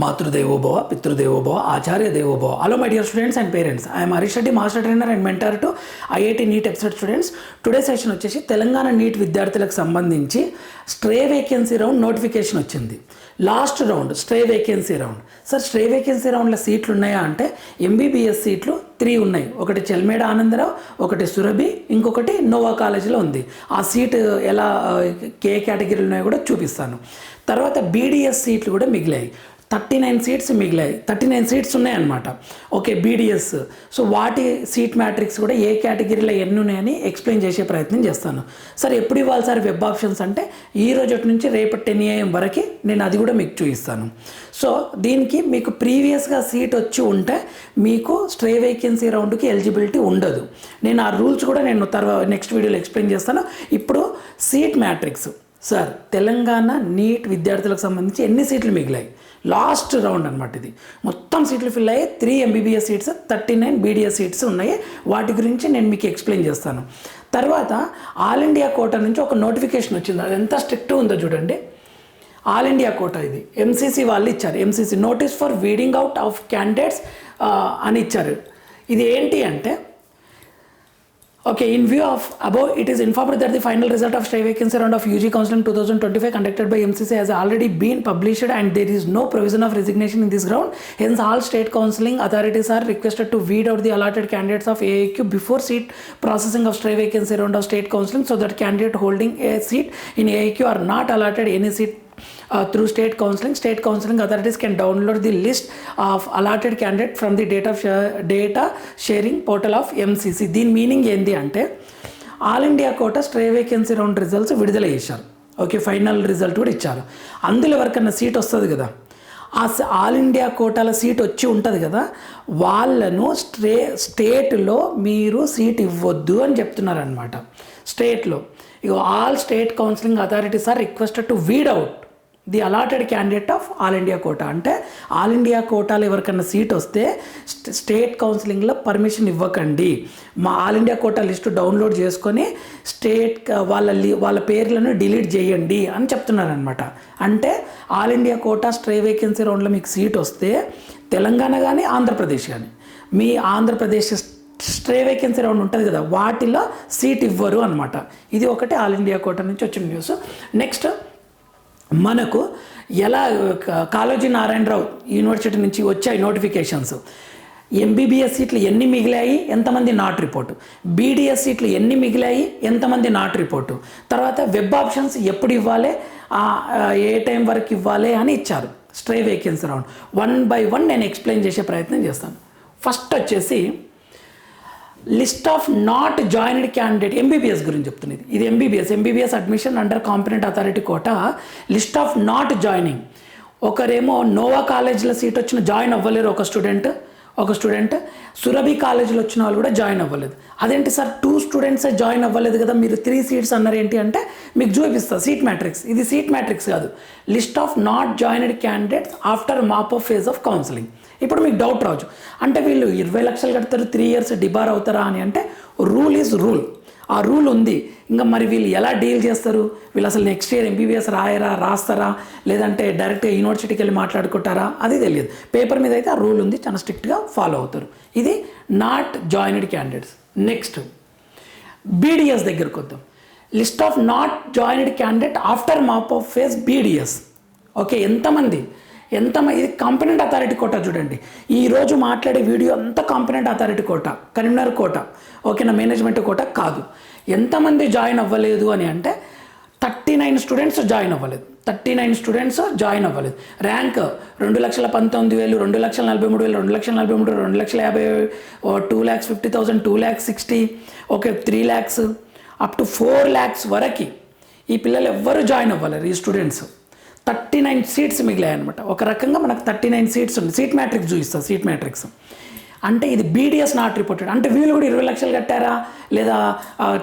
మాతృదేవోభవ పితృదేవోభవ ఆచార్య దేవోభవ hello my dear students and parents I'm Harish Reddy master trainer and mentor to IIT NEET episode students today session వచ్చేసి Telangana NEET విద్యార్థులకు సంబంధించి stray vacancy round notification వచ్చింది. Last round stray vacancy round sir stray vacancy రౌండ్లో సీట్లు ఉన్నాయా అంటే MBBS సీట్లు three ఉన్నాయి. ఒకటి చెల్మేడ ఆనందరావు ఒకటి సురభి ఇంకొకటి నోవా కాలేజీలో ఉంది. ఆ సీట్ ఎలా కే కేటగిరీలు ఉన్నాయో కూడా చూపిస్తాను. తర్వాత బీడీఎస్ సీట్లు కూడా మిగిలాయి. థర్టీ నైన్ సీట్స్ మిగిలాయి. థర్టీ నైన్ సీట్స్ ఉన్నాయన్నమాట. ఓకే బీడీఎస్ సో వాటి సీట్ మ్యాట్రిక్స్ కూడా ఏ కేటగిరీలో ఎన్ని ఉన్నాయని ఎక్స్ప్లెయిన్ చేసే ప్రయత్నం చేస్తాను. సార్ ఎప్పుడు ఇవ్వాలి సార్ వెబ్ ఆప్షన్స్ అంటే? ఈ రోజు నుంచి రేపటి టెన్ ఏఎం వరకు నేను అది కూడా మీకు చూపిస్తాను. సో దీనికి మీకు ప్రీవియస్గా సీట్ వచ్చి ఉంటే మీకు స్ట్రే వేకెన్సీ రౌండ్కి ఎలిజిబిలిటీ ఉండదు. నేను ఆ రూల్స్ కూడా నేను తర్వాత నెక్స్ట్ వీడియోలో ఎక్స్ప్లెయిన్ చేస్తాను. ఇప్పుడు seat matrix. Sir Telangana NEET విద్యార్థులకు సంబంధించి ఎన్ని సీట్లు మిగిలాయి? లాస్ట్ రౌండ్ అనమాట ఇది. మొత్తం సీట్లు ఫిల్ అయ్యి three MBBS seats thirty nine BDS seats ఉన్నాయి. వాటి గురించి నేను మీకు ఎక్స్ప్లెయిన్ చేస్తాను. తర్వాత ఆల్ ఇండియా కోటా నుంచి ఒక నోటిఫికేషన్ వచ్చింది. అది ఎంత స్ట్రిక్ట్ ఉందో చూడండి. ఆల్ ఇండియా కోటా ఇది. ఎంసీసీ వాళ్ళు ఇచ్చారు. MCC notice for weeding out of candidates అని ఇచ్చారు. ఇది ఏంటి అంటే Okay, in view of above, it is informed that the final result of stray vacancy round of UG Counseling 2025 conducted by MCC has already been published and there is no provision of resignation in this ground. Hence, all state counseling authorities are requested to weed out the allotted candidates of AAQ before seat processing of stray vacancy round of state counseling so that candidate holding a seat in AAQ are not allotted any seat uh, through state counseling. State counseling authorities can download the list of allotted candidate from the data share, data sharing portal of mcc దీని meaning ఏంటి అంటే all India quota stray vacancy round results విడుదల చేశారు. Okay final result కూడా ఇచ్చారు. అందులో ఎవరికన్నా seat వస్తుంది కదా? ఆ ఆల్ ఇండియా కోటాల సీట్ వచ్చి ఉంటుంది కదా? వాళ్ళను స్ట్రే స్టేట్లో మీరు సీట్ ఇవ్వద్దు అని చెప్తున్నారనమాట స్టేట్లో ఇక all state counselling authorities are requested to weed out the allotted candidate of all India quota. అంటే ఆల్ ఇండియా కోటాలో ఎవరికైనా సీట్ వస్తే స్టేట్ కౌన్సిలింగ్లో పర్మిషన్ ఇవ్వకండి. మా all India quota list download చేసుకొని స్టేట్ వాళ్ళ లి- వాళ్ళ పేర్లను డిలీట్ చేయండి అని చెప్తున్నారనమాట అంటే all India quota stray vacancy రౌండ్లో మీకు సీట్ వస్తే తెలంగాణ కానీ ఆంధ్రప్రదేశ్ కానీ మీ ఆంధ్రప్రదేశ్ స్ట్రే వేకెన్సీ రౌండ్ ఉంటుంది కదా వాటిలో సీట్ ఇవ్వరు అనమాట ఇది ఒకటి ఆల్ ఇండియా కోటా నుంచి వచ్చిన న్యూస్. నెక్స్ట్ మనకు ఎలా కాలేజీ కాళోజీ నారాయణరావు యూనివర్సిటీ నుంచి వచ్చాయి నోటిఫికేషన్స్. ఎంబీబీఎస్ సీట్లు ఎన్ని మిగిలాయి? ఎంతమంది నాట్ రిపోర్టు? బీడీఎస్ సీట్లు ఎన్ని మిగిలాయి? ఎంతమంది నాట్ రిపోర్టు? తర్వాత వెబ్ ఆప్షన్స్ ఎప్పుడు ఇవ్వాలి? ఆ, ఏ టైం వరకు ఇవ్వాలి అని ఇచ్చారు. Stray vacancy round. One by one నేను ఎక్స్ప్లెయిన్ చేసే ప్రయత్నం చేస్తాను. ఫస్ట్ వచ్చేసి list of not joined candidate MBBS గురించి చెప్తున్నది. ఇది MBBS MBBS admission under competent authority quota list of not joining. ఒకరేమో నోవా కాలేజ్లో సీట్ వచ్చిన జాయిన్ అవ్వలేరు ఒక స్టూడెంట్ ఒక స్టూడెంట్. సురభి కాలేజీలో వచ్చిన వాళ్ళు కూడా జాయిన్ అవ్వలేదు. అదేంటి సార్ టూ స్టూడెంట్సే జాయిన్ అవ్వలేదు కదా మీరు త్రీ సీట్స్ అన్నారు ఏంటి అంటే మీకు చూపిస్తా సీట్ మ్యాట్రిక్స్. ఇది సీట్ మ్యాట్రిక్స్ కాదు. List of not joined candidates after mop of phase of counselling. ఇప్పుడు మీకు డౌట్ రావచ్చు. అంటే వీళ్ళు ఇరవై లక్షలు కడతారు త్రీ ఇయర్స్ డిబార్ అవుతారా అని అంటే రూల్ ఈజ్ రూల్ ఆ రూల్ ఉంది. ఇంకా మరి వీళ్ళు ఎలా డీల్ చేస్తారు? వీళ్ళు అసలు నెక్స్ట్ ఇయర్ ఎంబీబీఎస్ రాయరా రాస్తారా? లేదంటే డైరెక్ట్గా యూనివర్సిటీకి వెళ్ళి మాట్లాడుకుంటారా? అది తెలియదు. పేపర్ మీద అయితే ఆ రూల్ ఉంది చాలా స్ట్రిక్ట్గా ఫాలో అవుతారు. ఇది not joined candidates next BDS దగ్గరకు వద్దాం. List of not joined candidate after mop of phase BDS okay ఎంతమంది? ఎంత ఇది కాంపినెంట్ అథారిటీ కోట చూడండి. ఈ రోజు మాట్లాడే వీడియో అంతా కాంపినెంట్ అథారిటీ కోట కరీంనగర్ కోట ఓకేనా మేనేజ్మెంట్ కోట కాదు. ఎంతమంది జాయిన్ అవ్వలేదు అని అంటే థర్టీ నైన్ స్టూడెంట్స్ జాయిన్ అవ్వలేదు. థర్టీ నైన్ స్టూడెంట్స్ జాయిన్ అవ్వలేదు. ర్యాంక్ రెండు లక్షల పంతొమ్మిది వేలు రెండు లక్షల నలభై మూడు వేలు రెండు లక్షల నలభై మూడు రెండు లక్షల యాభై two lakhs fifty thousand two lakhs sixty okay three lakhs up to four lakhs వరకు ఈ పిల్లలు ఎవ్వరు జాయిన్ అవ్వలేరు ఈ స్టూడెంట్స్ థర్టీ నైన్ సీట్స్ మిగిలాయి అనమాట ఒక రకంగా మనకు థర్టీ నైన్ సీట్స్ ఉంది సీట్ మ్యాట్రిక్స్ చూపిస్తుంది సీట్ మ్యాట్రిక్స్. అంటే ఇది బీడిఎస్ నాట్ రిపోర్టెడ్ అంటే వీళ్ళు కూడా ఇరవై లక్షలు కట్టారా? లేదా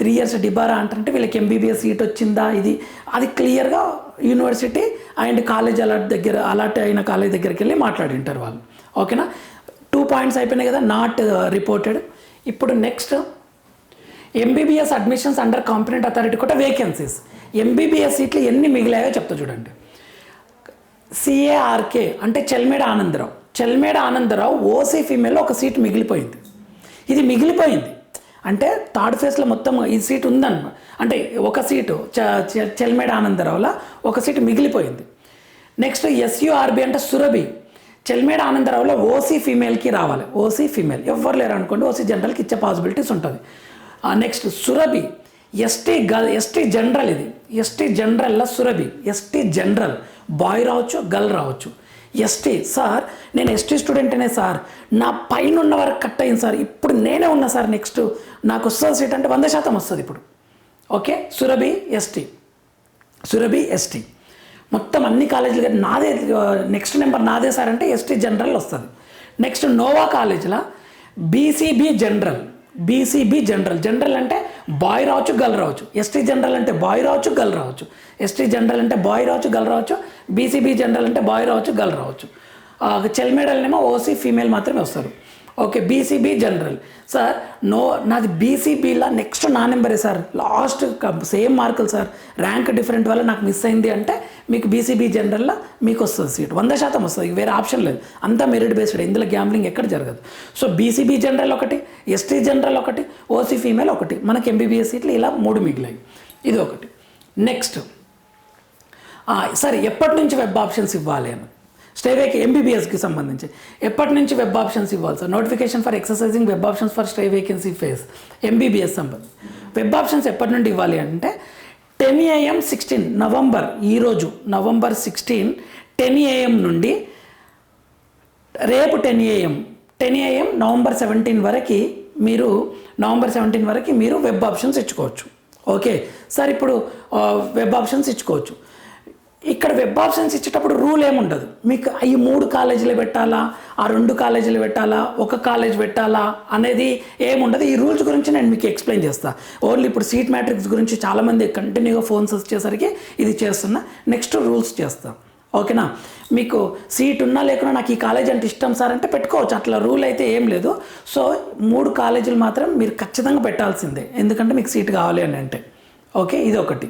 త్రీ ఇయర్స్ డిబారా అంటారంటే వీళ్ళకి ఎంబీబీఎస్ సీట్ వచ్చిందా? ఇది అది క్లియర్గా యూనివర్సిటీ అండ్ కాలేజ్ అలాట్ దగ్గర అలాట్ అయిన కాలేజ్ దగ్గరికి వెళ్ళి మాట్లాడింటారు వాళ్ళు. ఓకేనా? టూ పాయింట్స్ అయిపోయినాయి కదా నాట్ రిపోర్టెడ్ uh, ఇప్పుడు next MBBS admissions under competent authority కూడా వేకెన్సీస్ ఎంబీబీఎస్ సీట్లు ఎన్ని మిగిలాయో చెప్తా చూడండి. సిఏఆర్కే అంటే చెల్మేడ ఆనందరావు. చెల్మేడ ఆనందరావు ఓసీ ఫీమేల్లో ఒక సీట్ మిగిలిపోయింది. ఇది మిగిలిపోయింది. అంటే థర్డ్ ఫేజ్లో మొత్తం ఈ సీట్ ఉందన్నమాట అంటే ఒక సీటు చ- చెల్మేడ ఆనందరావులో ఒక సీటు మిగిలిపోయింది. నెక్స్ట్ ఎస్యుఆర్బి అంటే సురభి. చెల్మేడ ఆనందరావులో ఓసీ ఫీమేల్కి రావాలి. ఓసీ ఫీమేల్ ఎవ్వరు లేరు అనుకోండి ఓసీ జనరల్కి ఇచ్చే పాసిబిలిటీస్ ఉంటుంది. Next Surabhi. ST girl ST general ఇది. ఎస్టీ జనరల్లో సురభి. ఎస్టీ జనరల్ బాయ్ రావచ్చు గర్ల్ రావచ్చు. ఎస్టీ సార్ నేను ఎస్టీ స్టూడెంట్నే సార్. నా పైన ఉన్న వరకు కట్ అయింది సార్. ఇప్పుడు నేనే ఉన్నా సార్ నెక్స్ట్. నాకు వస్తుంది సీట్ అంటే వంద శాతం వస్తుంది ఇప్పుడు. Okay? Surabhi ST. Surabhi ST. మొత్తం అన్ని కాలేజీలు కానీ నాదే నెక్స్ట్ నెంబర్ నాదే సార్ అంటే ఎస్టీ జనరల్ వస్తుంది. నెక్స్ట్ నోవా కాలేజీలో BCB general. BCB general general అంటే బాయ్ రావచ్చు గర్ల్ రావచ్చు. ఎస్టీ జనరల్ అంటే బాయ్ రావచ్చు గర్ల్ రావచ్చు. ఎస్టీ జనరల్ అంటే బాయ్ రావచ్చు గర్ల్ రావచ్చు. బీసీబీ జనరల్ అంటే బాయ్ రావచ్చు గర్ల్ రావచ్చు. చెల్మేడల్నేమో ఓసీ ఫీమేల్ మాత్రమే వస్తారు. Okay BCB general sir no నాది బీసీబీలా నెక్స్ట్ నా నెంబరే సార్ లాస్ట్ సేమ్ మార్కులు సార్ ర్యాంక్ డిఫరెంట్ వల్ల నాకు మిస్ అయింది అంటే మీకు బీసీబీ జనరల్లో మీకు వస్తుంది సీట్ వంద శాతం వస్తుంది. వేరే ఆప్షన్ లేదు. అంతా మెరిట్ బేస్డ్ ఇందులో గ్యాంబ్లింగ్ ఎక్కడ జరగదు. సో బీసీబీ జనరల్ ఒకటి ఎస్టీ జనరల్ ఒకటి ఓసీ ఫీమేల్ ఒకటి. మనకి ఎంబీబీఎస్ సీట్లు ఇలా మూడు మిగిలాయి. ఇది ఒకటి. నెక్స్ట్ సరే ఎప్పటి నుంచి వెబ్ ఆప్షన్స్ ఇవ్వాలి అని? స్టేవేకి ఎంబీబీఎస్కి సంబంధించి. ఎప్పటి నుంచి వెబ్ ఆప్షన్స్ ఇవ్వాలి sir? Notification for exercising web options for stay vacancy phase MBBS సంబంధించి. వెబ్ ఆప్షన్స్ ఎప్పటి నుండి ఇవ్వాలి అంటే టెన్ ఏఎం సిక్స్టీన్ నవంబర్ ఈరోజు నవంబర్ సిక్స్టీన్ టెన్ ఏఎం నుండి రేపు ten AM ten AM November seventeen వరకు మీరు నవంబర్ సెవెంటీన్ వరకు మీరు వెబ్ ఆప్షన్స్ ఇచ్చుకోవచ్చు. ఓకే సార్ ఇప్పుడు వెబ్ ఆప్షన్స్ ఇచ్చుకోవచ్చు. ఇక్కడ వెబ్ ఆప్షన్స్ ఇచ్చేటప్పుడు రూల్ ఏముండదు. మీకు ఈ మూడు కాలేజీలు పెట్టాలా? ఆ రెండు కాలేజీలు పెట్టాలా? ఒక కాలేజ్ పెట్టాలా? అనేది ఏముండదు. ఈ రూల్స్ గురించి నేను మీకు ఎక్స్ప్లెయిన్ చేస్తాను ఓన్లీ ఇప్పుడు సీట్ మ్యాట్రిక్స్ గురించి చాలామంది కంటిన్యూగా ఫోన్స్ వచ్చేసరికి ఇది చేస్తున్నా నెక్స్ట్ రూల్స్ చేస్తాను ఓకేనా మీకు సీట్ ఉన్నా లేకున్నా నాకు ఈ కాలేజ్ అంటే ఇష్టం సార్ అంటే పెట్టుకోవచ్చు. అట్లా రూల్ అయితే ఏం లేదు. సో మూడు కాలేజీలు మాత్రం మీరు ఖచ్చితంగా పెట్టాల్సిందే. ఎందుకంటే మీకు సీట్ కావాలి అని అంటే. ఓకే ఇది ఒకటి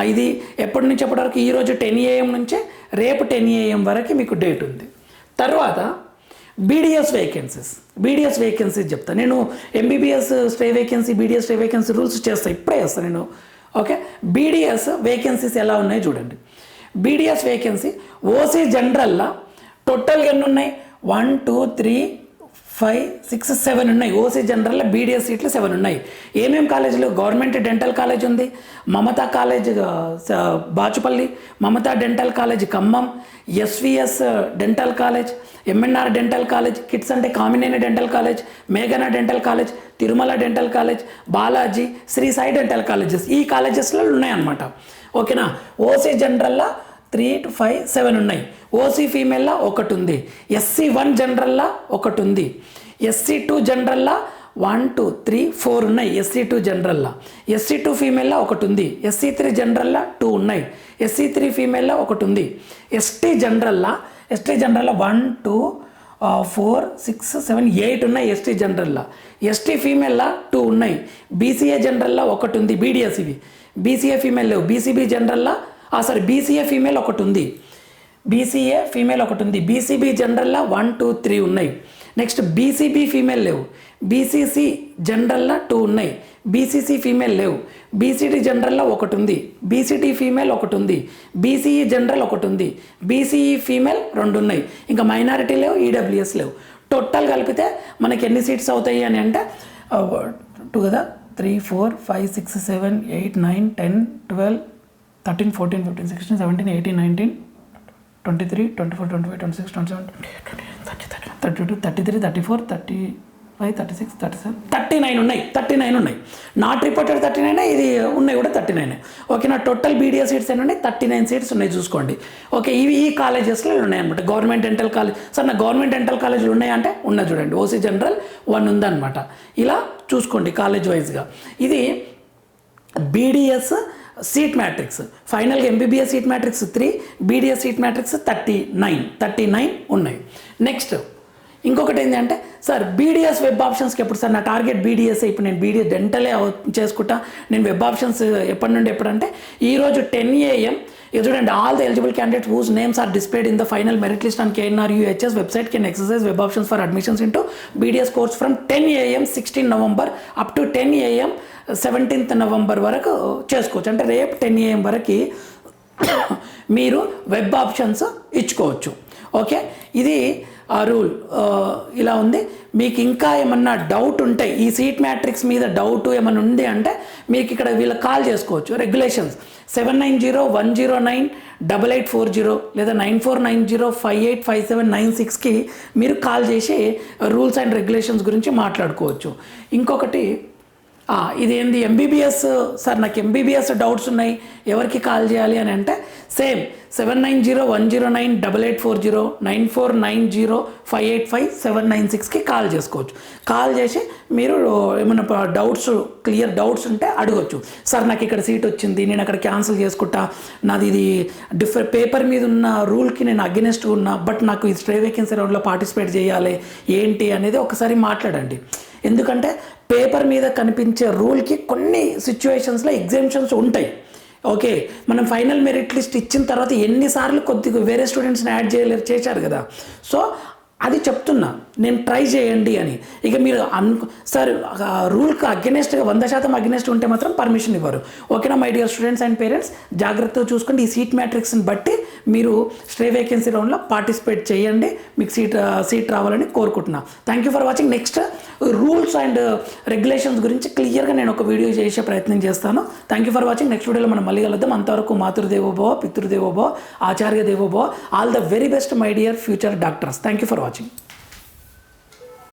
ఇది ఎప్పటి నుంచి ఎప్పటి వరకు? ఈరోజు టెన్ ఏఎం నుంచే రేపు టెన్ ఏఎం వరకు మీకు డేట్ ఉంది. తర్వాత బీడిఎస్ వేకెన్సీస్ బీడిఎస్ వేకెన్సీస్ చెప్తాను నేను MBBS stay vacancy BDS stay vacancy rules చేస్తాను ఇప్పుడే చేస్తాను నేను. ఓకే బీడిఎస్ వేకెన్సీస్ ఎలా ఉన్నాయో చూడండి. బీడిఎస్ వేకెన్సీ ఓసీ జనరల్లా టోటల్గా ఎన్ని ఉన్నాయి? One two three five six seven ఉన్నాయి. ఓసీ జనరల్లో బీడీఎస్ సీట్లు సెవెన్ ఉన్నాయి. ఏమేం కాలేజీలు? గవర్నమెంట్ డెంటల్ కాలేజ్ ఉంది. Mamata college Bachupalli Mamata dental college Khammam SVS dental college MNR dental college KIDS అంటే కామినేని డెంటల్ కాలేజ్ మేఘనా dental college Tirumala dental college Balaji Shri Sai dental colleges ఈ కాలేజెస్లో ఉన్నాయన్నమాట. ఓకేనా ఓసీ జనరల్లో త్రీ టు ఫైవ్ సెవెన్ ఉన్నాయి. OC ఫీమేల్లా ఒకటి ఉంది ఎస్సీ వన్ జనరల్లా ఒకటి ఉంది ఎస్సీ టూ జనరల్లా వన్ టూ త్రీ ఫోర్ ఉన్నాయి. ఎస్సీ టూ జనరల్లా ఎస్సీ టూ ఫీమేల్లా ఒకటి ఉంది ఎస్సీ త్రీ జనరల్లా టూ ఉన్నాయి. ఎస్సీ త్రీ ఫీమేల్లా ఒకటి ఉంది ఎస్టీ జనరల్లా ST జనరల్లా one two four six seven eight ఉన్నాయి ఎస్టీ జనరల్లా ఎస్టీ ఫీమేల్లా టూ ఉన్నాయి. బీసీఏ జనరల్లో ఒకటి ఉంది బీడిఎస్ ఇవి బీసీఏ ఫీమేల్ లేవు. బీసీబీ జనరల్లా సారీ బీసీఏ ఫీమేల్ ఒకటి ఉంది బీసీఏ ఫీమేల్ ఒకటి ఉంది బీసీబీ జనరల్లా వన్ టూ త్రీ ఉన్నాయి నెక్స్ట్ బీసీబీ ఫీమేల్ లేవు బీసీసీ జనరల్లా టూ ఉన్నాయి బీసీసీ ఫీమేల్ లేవు బీసీడీ జనరల్లో ఒకటి ఉంది బీసీడీ ఫీమేల్ ఒకటి ఉంది బీసీఈ జనరల్ ఒకటి ఉంది బీసీఈ ఫీమేల్ రెండు ఉన్నాయి ఇంకా మైనారిటీ లేవు ఈడబ్ల్యూఎస్ లేవు టోటల్ కలిపితే మనకి ఎన్ని సీట్స్ అవుతాయి అని అంటే టూ కదా three four five six seven eight nine ten twelve thirteen fourteen fifteen sixteen seventeen eighteen nineteen twenty three twenty four twenty five twenty six twenty seven thirty thirty two thirty three thirty four thirty five thirty six thirty seven thirty nine ఉన్నాయి thirty nine ఉన్నాయి. Not reported thirty nine ఇది ఉన్నాయి కూడా thirty nine okay నా total BDS seats ఎన్ని ఉన్నాయి thirty nine seats ఉన్నాయి చూసుకోండి. ఓకే ఇవి ఈ కాలేజెస్లో ఉన్నాయి అనమాట గవర్నమెంట్ డెంటల్ కాలేజ్ సార్ నా గవర్నమెంట్ డెంటల్ కాలేజీలు ఉన్నాయంటే ఉన్నాయి చూడండి. ఓసీ జనరల్ వన్ ఉందన్నమాట. ఇలా చూసుకోండి కాలేజ్ వైజ్గా ఇది బీడిఎస్ సీట్ మ్యాట్రిక్స్. ఫైనల్గా MBBS seat matrix three BDS seat matrix thirty nine. Thirty nine ఉన్నాయి. నెక్స్ట్ ఇంకొకటి ఏంటంటే సార్ బీడీఎస్ వెబ్ ఆప్షన్స్కి ఎప్పుడు సార్? నా టార్గెట్ బీడీఎస్ ఇప్పుడు నేను బీడీఎస్ డెంటలే చేసుకుంటా. నేను వెబ్ ఆప్షన్స్ ఎప్పటి నుండి ఎప్పుడంటే ఈరోజు టెన్ ఏఎం. ఇక చూడండి all the eligible candidate whose names are displayed in the final merit list and KNR UHS website can exercise web options for admissions into BDS course from ten AM sixteen November up to ten AM seventeenth November వరకు చేసుకోవచ్చు. అంటే రేపు ten AM వరకు మీరు web options ఇచ్చుకోవచ్చు. Okay ఇది ఆ rule ఇలా ఉంది. మీకు ఇంకా ఏమన్నా డౌట్ ఉంటే ఈ సీట్ మ్యాట్రిక్స్ మీద డౌట్ ఏమైనా ఉంది అంటే మీకు ఇక్కడ వీళ్ళకి కాల్ చేసుకోవచ్చు. Regulations seven nine zero one zero nine double eight four zero లేదా nine four nine zero five eight five seven nine సిక్స్కి మీరు కాల్ చేసి రూల్స్ అండ్ రెగ్యులేషన్స్ గురించి మాట్లాడుకోవచ్చు. ఇంకొకటి ఇదేంది ఎంబీబీఎస్ సార్ నాకు ఎంబీబీఎస్ డౌట్స్ ఉన్నాయి. ఎవరికి కాల్ చేయాలి అని అంటే same seven nine zero one zero nine double eight four zero nine four nine zero five eight five seven nine సిక్స్కి కాల్ చేసుకోవచ్చు. కాల్ చేసి మీరు ఏమైనా డౌట్స్ క్లియర్ డౌట్స్ ఉంటే అడగొచ్చు. సార్ నాకు ఇక్కడ సీట్ వచ్చింది నేను అక్కడ క్యాన్సిల్ చేసుకుంటా. నాది ఇది డిఫరెంట్ పేపర్ మీద ఉన్న రూల్కి నేను అగెనెస్ట్ ఉన్నా బట్ నాకు ఈ స్ట్రే వేకెన్సీ రౌండ్లో పార్టిసిపేట్ చేయాలి. ఏంటి అనేది ఒకసారి మాట్లాడండి. ఎందుకంటే పేపర్ మీద కనిపించే రూల్కి కొన్ని సిచ్యువేషన్స్లో ఎగ్జామ్షన్స్ ఉంటాయి. ఓకే మనం ఫైనల్ మెరిట్ లిస్ట్ ఇచ్చిన తర్వాత ఎన్నిసార్లు కొద్దిగా వేరే స్టూడెంట్స్ని యాడ్ చేయలేరు చేశారు కదా. సో అది చెప్తున్నా నేను ట్రై చేయండి అని. ఇక మీరు అను సార్ రూల్కి అగ్నెస్ట్గా వంద శాతం అగ్నెస్ట్ ఉంటే మాత్రం పర్మిషన్ ఇవ్వరు. ఓకేనా my dear students and parents జాగ్రత్తగా చూసుకోండి. ఈ సీట్ మ్యాట్రిక్స్ని బట్టి మీరు స్ట్రే వేకెన్సీ రౌండ్లో పార్టిసిపేట్ చేయండి. మీకు సీట్ సీట్ uh, రావాలని కోరుకుంటున్నా. Thank you for watching next rules and regulations గురించి క్లియర్గా నేను ఒక వీడియో చేసే ప్రయత్నం చేస్తాను. Thank you for watching next వీడియోలో మనం మళ్ళీ కలుద్దాం. అంతవరకు మాతృదేవోభవ పితృదేవోభవ ఆచార్య దేవోభవ. All the very best my dear future doctors thank you for watching